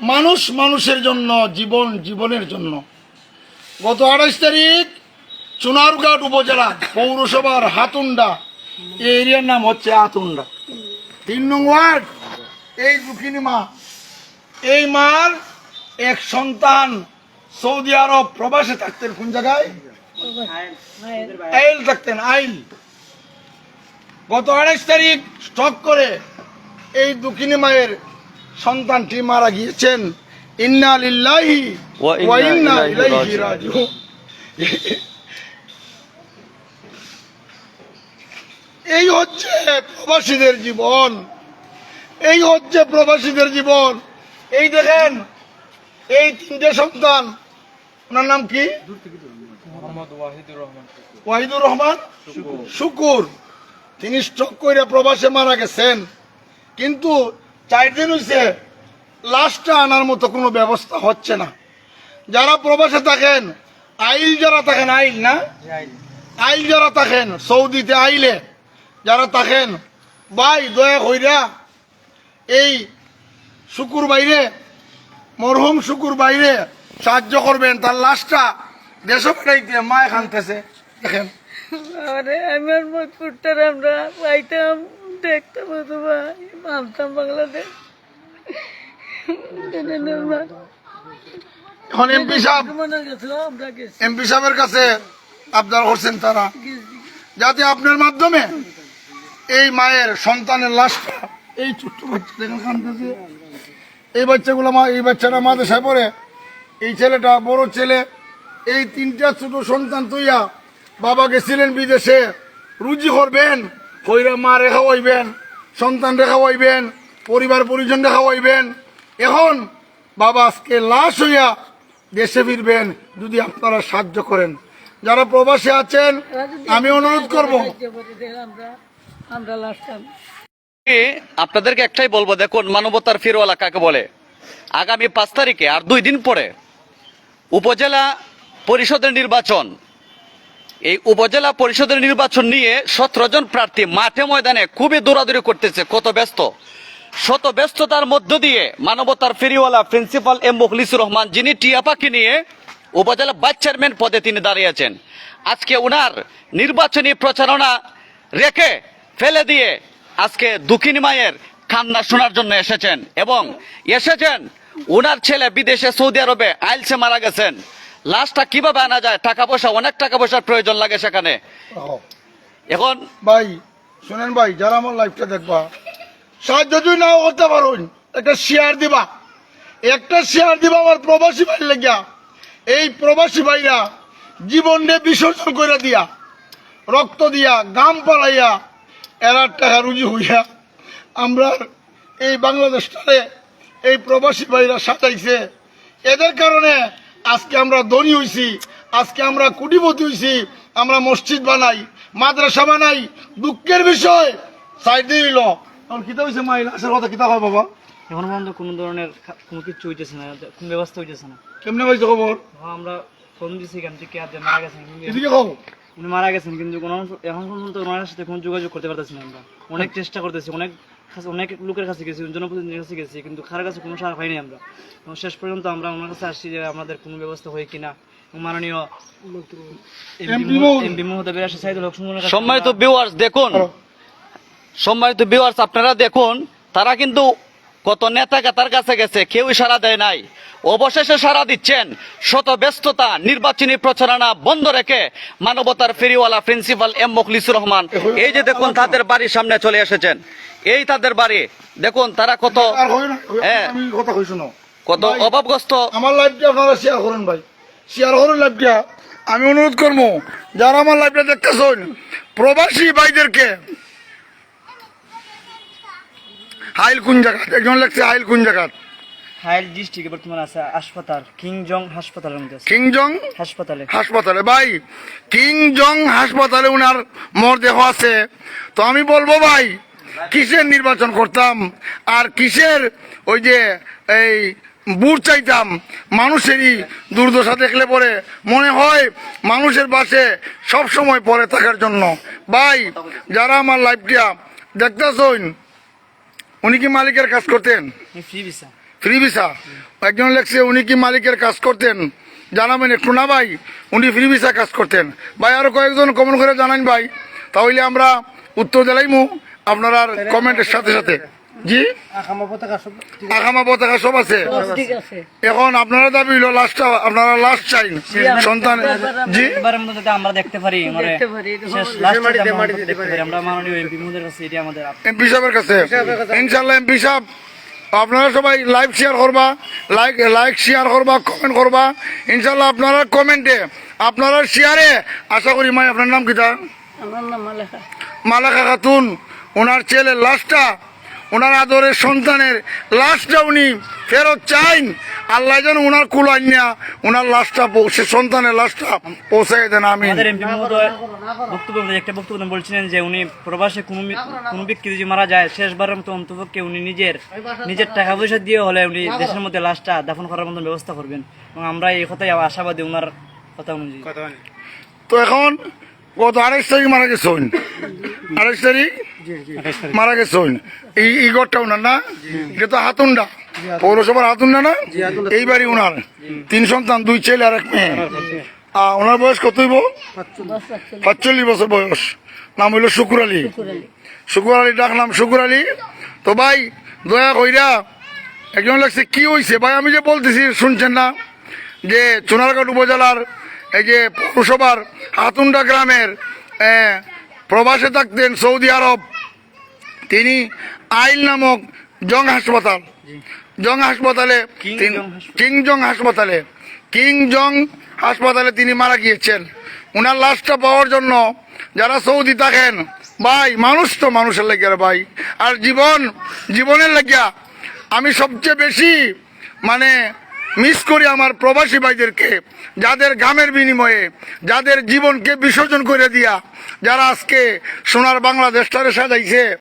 মানুষ মানুষের জন্য, জীবন জীবনের জন্য। গত আঠাশ তারিখ চুনারঘাট উপজেলা পৌরসভার হাতুন্ডা। এই এরিয়ার নাম হচ্ছে হাতুন্ডা। তিন নং ওয়ার্ড, এই দুঃখিনী মা। এই মার এক সন্তান সৌদি আরব প্রবাসে থাকতেন কোন জায়গায়? আইল থাকতেন, আইল। গত আড়াইশ তারিখ স্টক করে এই দুঃখিনী মায়ের সন্তানটি মারা গিয়েছেন। ইন্না লিল্লাহি ওয়া ইন্না ইলাইহি। রাজিউন। এই হচ্ছে প্রবাসীদের জীবন। এই হচ্ছে প্রবাসীদের জীবন। এই দেখেন এই তিনটে সন্তান। ওনার নাম কি? ওয়াহিদুর রহমান শুকুর। তিনি স্ট্রোক করে প্রবাসে মারা গেছেন। কিন্তু চার দিন হয়েছে লাশটা আনার মতো কোনো ব্যবস্থা হচ্ছে না। যারা প্রবাসে থাকেন আইল যারা থাকেন আইল না? আইল। যারা থাকেন সৌদিতে আইলে যারা থাকেন ভাই দয়া হইরা এই শুকুর বাইরে মরহুম শুকুর বাইরে সাহায্য করবেন তার লাশটা দেশে পাঠাইতে মা এখানতেছে দেখেন। আরে আমার মজপুরটার আমরা পাইতাম দেখতাম অথবা মানতাম বাংলাদেশ। এখন এমপি সাহেব। মনে সাহেবের কাছে আবদার করছেন তারা। যাতে আপনার মাধ্যমে এই মায়ের সন্তানের লাশটা এই ছোট্ট বাচ্চা দেখেন এই বাচ্চাগুলো মা এই বাচ্চাটা মাদ্রাসায় পড়ে। এই ছেলেটা বড় ছেলে। এই তিনটা ছোট সন্তান তৈয়া বাবা গেছিলেন বিদেশে। রুজি করবেন। কইরা মা রেখা হইবেন, সন্তান রেখা হইবেন, পরিবার পরিজন রেখা হইবেন। এখন বাবা আজকে লাশ হইয়া দেশে ফিরবেন, যদি আপনারা সাহায্য করেন। যারা প্রবাসে আছেন, আমি অনুরোধ করব। আপনাদেরকে একটাই বলব, দেখুন, মানবতার ফিরওয়ালা কাকে বলে? আগামী পাঁচ তারিখে, আর দুই দিন পরে, উপজেলা পরিষদের নির্বাচন এই উপজেলা পরিষদের নির্বাচন নিয়ে সতেরো জন প্রার্থী মাঠে ময়দানে খুবই দৌড়াদৌড়ি করতেছে, কত ব্যস্ত। শত ব্যস্ততার মধ্য দিয়ে মানবতার ফেরিওয়ালা প্রিন্সিপাল এম মুখলিসুর রহমান যিনি টিয়া পাখি নিয়ে উপজেলা ভাইস চেয়ারম্যান পদে তিনি দাঁড়িয়েছেন আজকে উনার নির্বাচনী প্রচারণা রেখে ফেলে দিয়ে আজকে দুঃখিনী মায়ের কান্না শোনার জন্য এসেছেন এবং এসেছেন উনার ছেলে বিদেশে সৌদি আরবে আইলসে মারা গেছেন। লাশটা কীভাবে আনা যায়? টাকা পয়সা অনেক টাকা পয়সার প্রয়োজন লাগে সেখানে। এখন ভাই শুনেন ভাই যারা আমার লাইফটা দেখবা সাহায্য যদি নাও করতে পারুন একটা শেয়ার দিবা। একটা শেয়ার দিবা আমার প্রবাসী ভাই লেগিয়া। এই প্রবাসী ভাইরা জীবনে বিসর্জন করে দিয়া রক্ত দিয়া গাম পালাইয়া এরার টাকা রুজি হইয়া আমরা এই বাংলাদেশটারে এই প্রবাসী ভাইরা সাজাইছে। এদের কারণে আজকে আমরা ধনী হইছি আজকে আমরা কুটিপতি হইছি আমরা মসজিদ বানাই মাদ্রাসা বানাই দুঃখের বিষয়। সাইড দিল এখন কিতা হইছে মাইল আসার কথা কিতা হয় বাবা। এখন পর্যন্ত কোনো ধরনের কোনো কিছু হইতেছে না কোনো ব্যবস্থা হইতেছে না। কেমনে হয়েছে খবর? আমরা ফোন দিছি এখান থেকে আর মারা গেছেন কিন্তু এদিকে কও। উনি মারা গেছেন কিন্তু কোনো এখন পর্যন্ত ওনার সাথে কোনো যোগাযোগ করতে পারতেছি না আমরা। অনেক চেষ্টা করতেছি অনেক কাছে- অনেক লোকের কাছে গেছি জনপ্রতিনিধির কাছে গেছি কিন্তু কার কাছে কোনো সারা পাইনি আমরা। এবং শেষ পর্যন্ত আমরা ওনার কাছে আসছি যে আমাদের কোনো ব্যবস্থা হয় কিনা। মাননীয় এমপি মহোদয় আসে সাইদুল হক সম্মানিত ভিউয়ার্স দেখুন। সম্মানিত ভিউয়ার্স আপনারা দেখুন তারা কিন্তু কত নেতা তার কাছে গেছে কেউই সারা দেয় নাই। অবশেষে সারা দিচ্ছেন শত ব্যস্ততা নির্বাচনী প্রচারণা বন্ধ রেখে মানবতার ফেরিওয়ালা প্রিন্সিপাল এম মখলিসুর রহমান। এই যে দেখুন তাদের বাড়ির সামনে চলে এসেছেন। এই তাদের বাড়ি। দেখুন তারা কত হ্যাঁ। কথা কই শুনো কত অভাবগ্রস্ত। আমার লাইফটা আপনারা শেয়ার করেন ভাই। শেয়ার করুন লাইফটা আমি অনুরোধ করব যারা আমার লাইফটা দেখতেছেন প্রবাসী ভাইদেরকে হাইল কোন জায়গাত একজন লেখছে হাইল কোন জায়গাত হাইল ডিস্ট্রিক্টে বর্তমানে আছে হাসপাতাল কিংজং হাসপাতালের মধ্যে আছে। কিংজং? হাসপাতালে। হাসপাতালে। ভাই কিংজং হাসপাতালে উনার মরদেহ আছে। তো আমি বলব ভাই কিসের নির্বাচন করতাম? আর কিসের ওই যে এই বুট চাইতাম? মানুষেরই দুর্দশা দেখলে পরে মনে হয় মানুষের পাশে সব সময় পরে থাকার জন্য। ভাই যারা আমার লাইফটা দেখতেছইন উনি কি মালিকের কাজ করতেন? ফ্রি ভিসা একজন লেখছে উনি কি মালিকের কাজ করতেন? জানাবেন একটু না ভাই? উনি ফ্রি ভিসা কাজ করতেন। ভাই আরও কয়েকজন কমন করে জানান ভাই। তাহলে আমরা উত্তর দিলাইমু। আপনারা কমেন্টের সাথে সাথে। জি? আগামা পতাকা সব আছে। এখন আপনারা দাবি হইল লাস্টটা আপনারা লাস্ট চাইন সন্তান জি? আমরা দেখতে পারি মানে লাস্ট এমপি সাহেবের কাছে ইনশাল্লাহ এমপি সাহেব আপনারা সবাই লাইভ শেয়ার করবা লাইক লাইক শেয়ার করবা কমেন্ট করবা। ইনশাল্লাহ আপনারা কমেন্টে আপনারা শেয়ারে আশা করি মাই আপনার নাম কিতা আমার নাম মালেখা। মালাকা খাতুন। ওনার ছেলের লাশটা ওনার আদরের সন্তানের লাশটা উনি ফেরত চাইন। আল্লাহ যেন ওনার কুল আইনা ওনার লাশটা পৌঁছে সন্তানের লাশটা পৌঁছাই দেন আমি বক্তব্য একটা বক্তব্য বলছিলেন যে উনি প্রবাসে কোনো কোনো ব্যক্তি যদি মারা যায় শেষবারের মতো অন্তপক্ষে উনি নিজের নিজের টাকা পয়সা দিয়ে হলে উনি দেশের মধ্যে লাশটা দাফন করার মতন ব্যবস্থা করবেন। এবং আমরা এই কথাই আশাবাদী ওনার কথা অনুযায়ী। তো এখন গত আড়াইশ তারিখ মারা গেছেন আড়াইশ তারিখ মারা গেছেন এই এই ঘরটা ওনার না? এটা তো হাতুন্ডা। পৌরসভার হাতুন্ডা না? এইবারই ওনার। তিন সন্তান দুই ছেলে আর এক মেয়ে। আহ, ওনার বয়স কত হইব? পাঁচচল্লিশ। বছর বয়স। নাম হইল শুকুর আলী। শুকুর আলী। ডাকলাম শুকুর আলী। তো ভাই দয়া কইরা একজন লাগছে কি হয়েছে ভাই আমি যে বলতেছি শুনছেন না? যে চুনারঘাট উপজেলার এই যে পৌরসভার হাতুন্ডা গ্রামের আহ, প্রবাসে থাকতেন সৌদি আরব তিনি আইল নামক জং হাসপাতাল। জং। হাসপাতালে কিং জং হাসপাতাল। কিং জং হাসপাতালে। তিনি মারা গিয়েছেন। ওনার লাশটা পাওয়ার জন্য যারা সৌদি থাকেন ভাই মানুষ তো মানুষের লাগিয়া ভাই। আর জীবন জীবনের লাগিয়া আমি সবচেয়ে বেশি মানে মিস করি আমার প্রবাসী ভাইদেরকে যাদের গ্রামের বিনিময়ে যাদের জীবনকে বিসর্জন করে দিয়া যারা আজকে সোনার বাংলাদেশটারে সাজাইছে।